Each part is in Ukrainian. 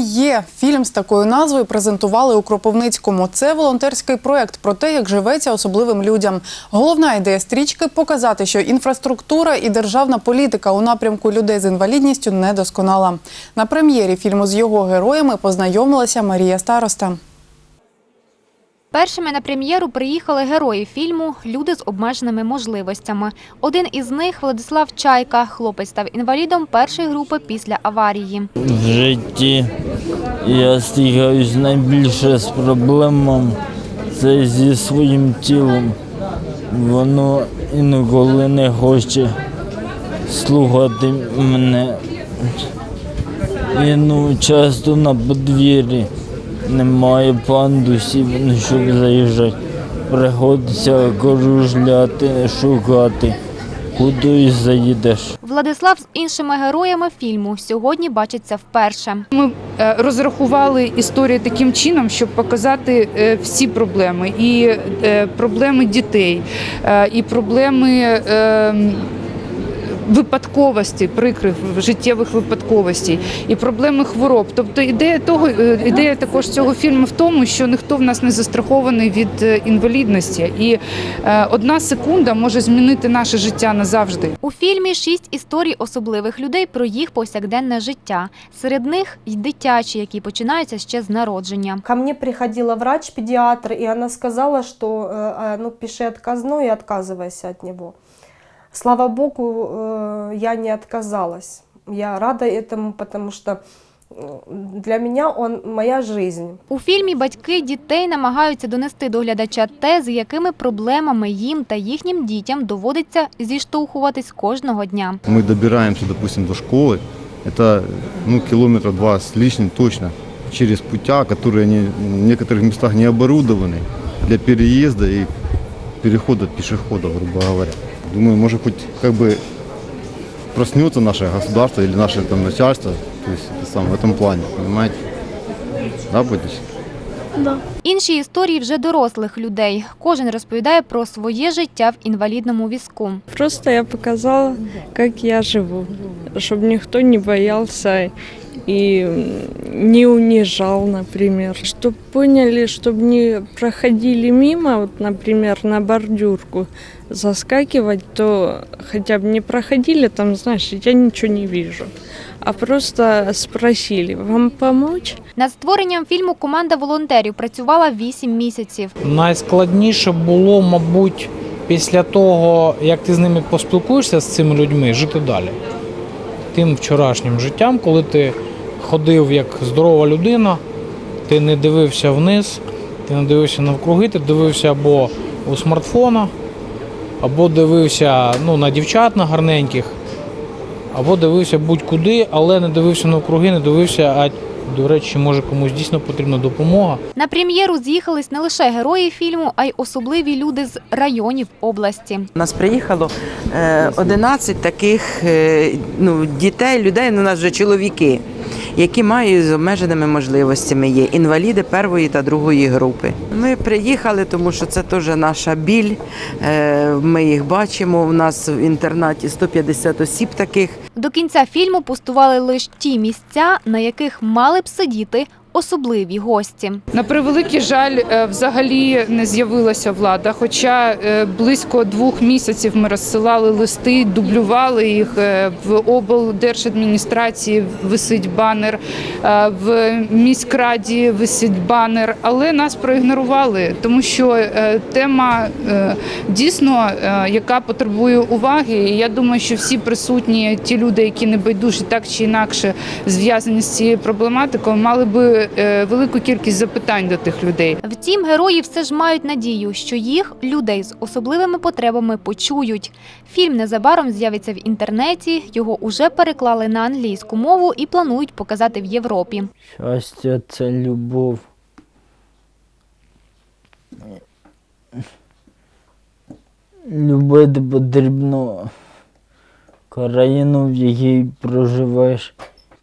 є. Фільм з такою назвою презентували у Кропивницькому. Це волонтерський проект про те, як живеться особливим людям. Головна ідея стрічки показати, що інфраструктура і державна політика у напрямку людей з інвалідністю недосконала. На прем'єрі фільму з його героями познайомилася Марія Староста. Першими на прем'єру приїхали герої фільму Люди з обмеженими можливостями. Один із них Владислав Чайка. Хлопець став інвалідом першої групи після аварії. В житті я стикаюсь найбільше з проблемами це зі своїм тілом. Воно інколи не хоче слухати мене. І ну, часто на подвір'ї немає пандусів, щоб заїжджати. Приходиться кружляти, шукати, кудись заїдеш. Владислав з іншими героями фільму сьогодні бачиться вперше. Ми е, розрахували історію таким чином, щоб показати е, всі проблеми, і е, проблеми дітей, і проблеми. е, Випадковості, прикрих життєвих випадковостей і проблеми хвороб. Тобто ідея того, е, ідея також цього фільму в тому, що ніхто в нас не застрахований від е, інвалідності, і е, одна секунда може змінити наше життя назавжди. У фільмі шість історій особливих людей про їх повсякденне життя. Серед них й дитячі, які починаються ще з народження. Ко мне приходила врач-педиатр, и она сказала, что э, э, ну, пиши отказной и отказывайся от него. Слава богу, э, я не отказалась. Я рада этому, потому что э, для меня он моя жизнь. У фільмі батьки дітей намагаються донести до глядача те, з якими проблемами їм та їхнім дітям доводиться зіштовхуватись кожного дня. Мы добираемся, допустим, до школы, это ну, километра два с лишним точно, через путя, которые они в некоторых местах не оборудованы для переезда и перехода пешеходов, грубо говоря. Думаю, может быть, как бы проснется наше государство или наше там начальство, то есть это сам, в этом плане, понимаете? Да, будете? Інші історії вже дорослих людей. Кожен розповідає про своє життя в інвалідному візку. Просто я показала, как я живу, чтобы никто не боялся и не унижал, например. Чтобы поняли, чтобы не проходили мимо, вот, например, на бордюрку заскакивать, то хотя бы не проходили, там, знаешь, я ничего не вижу. А просто спросили, вам помочь? Над створенням фільму команда волонтерів працювала 8 місяців. Найскладніше було, мабуть, після того, як ти з ними поспілкуєшся з цими людьми, жити далі. Тим вчорашнім життям, коли ти ходив як здорова людина, ти не дивився вниз, ти не дивився навкруги, ти дивився або у смартфона, або дивився ну, на дівчат на гарненьких, або дивився будь-куди, але не дивився навкруги, не дивився, а до речі, може комусь дійсно потрібна допомога. На прем'єру з'їхались не лише герої фільму, а й особливі люди з районів області. У нас приїхало е, 11 таких е, ну, дітей, людей, ну, у нас вже чоловіки, які мають з обмеженими можливостями є, інваліди першої та другої групи. Ми приїхали, тому що це теж наша біль. Е, Ми їх бачимо. У нас в інтернаті 150 осіб таких. До кінця фільму пустували лише ті місця, на яких мали б сидіти особливі гості. На превеликий жаль, е, взагалі не з'явилася влада. Хоча е, близько двох місяців ми розсилали листи, дублювали їх е, в облдержадміністрації. Висить банер, в міськраді висить банер, але нас проігнорували, тому що тема дійсно, яка потребує уваги. І я думаю, що всі присутні, ті люди, які не байдужі так чи інакше зв'язані з цією проблематикою, мали би велику кількість запитань до тих людей. Втім, герої все ж мають надію, що їх, людей з особливими потребами, почують. Фільм незабаром з'явиться в інтернеті. Його уже переклали на англійську мову і планують показати в Європі. Щастя це любов. Любити потрібно країну, в якій проживеш.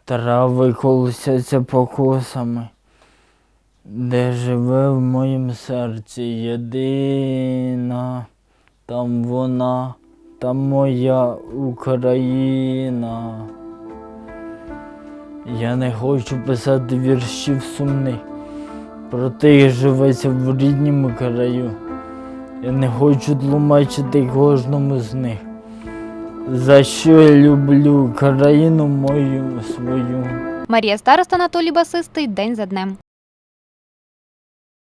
Трави колосяться покосами, де живе в моїм серці єдина, там вона, там моя Україна. Я не хочу писати віршів сумних. Про те, як живеться в рідному краю. Я не хочу тлумачити кожному з них. За що я люблю країну мою свою. Марія Староста, Анатолій Басистий, день за днем.